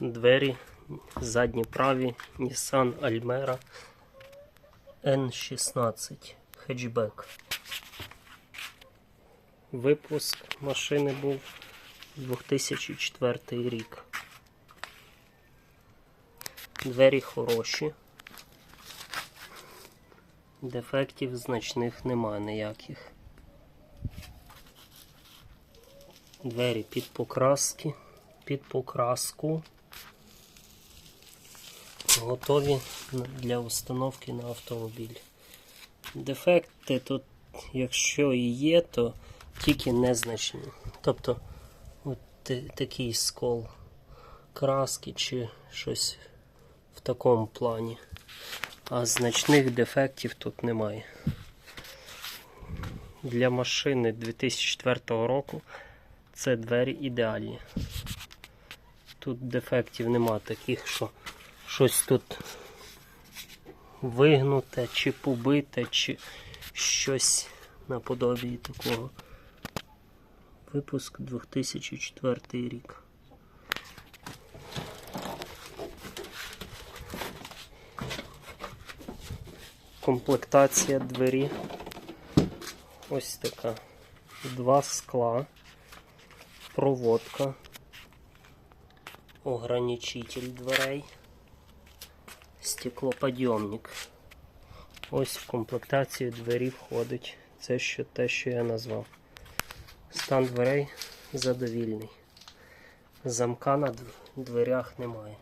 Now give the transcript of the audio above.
Двері задні праві Nissan Almera N16 хетчбек. Випуск машини був 2004 рік. Двері хороші. Дефектів значних немає ніяких. Двері під покраски, під покраску. Готові для установки на автомобіль. Дефекти тут, якщо і є, то тільки незначні. Тобто от такий скол краски чи щось в такому плані. А значних дефектів тут немає. Для машини 2004 року це двері ідеальні. Тут дефектів нема таких, що щось тут вигнуте, чи побите, чи щось наподобі такого. Випуск 2004 рік. Комплектація двері. Ось така. Два скла, проводка, ограничитель дверей, стеклоподйомник. Ось в комплектацію двері входить. Це що, те, що я назвав. Стан дверей задовільний. Замка на дверях немає.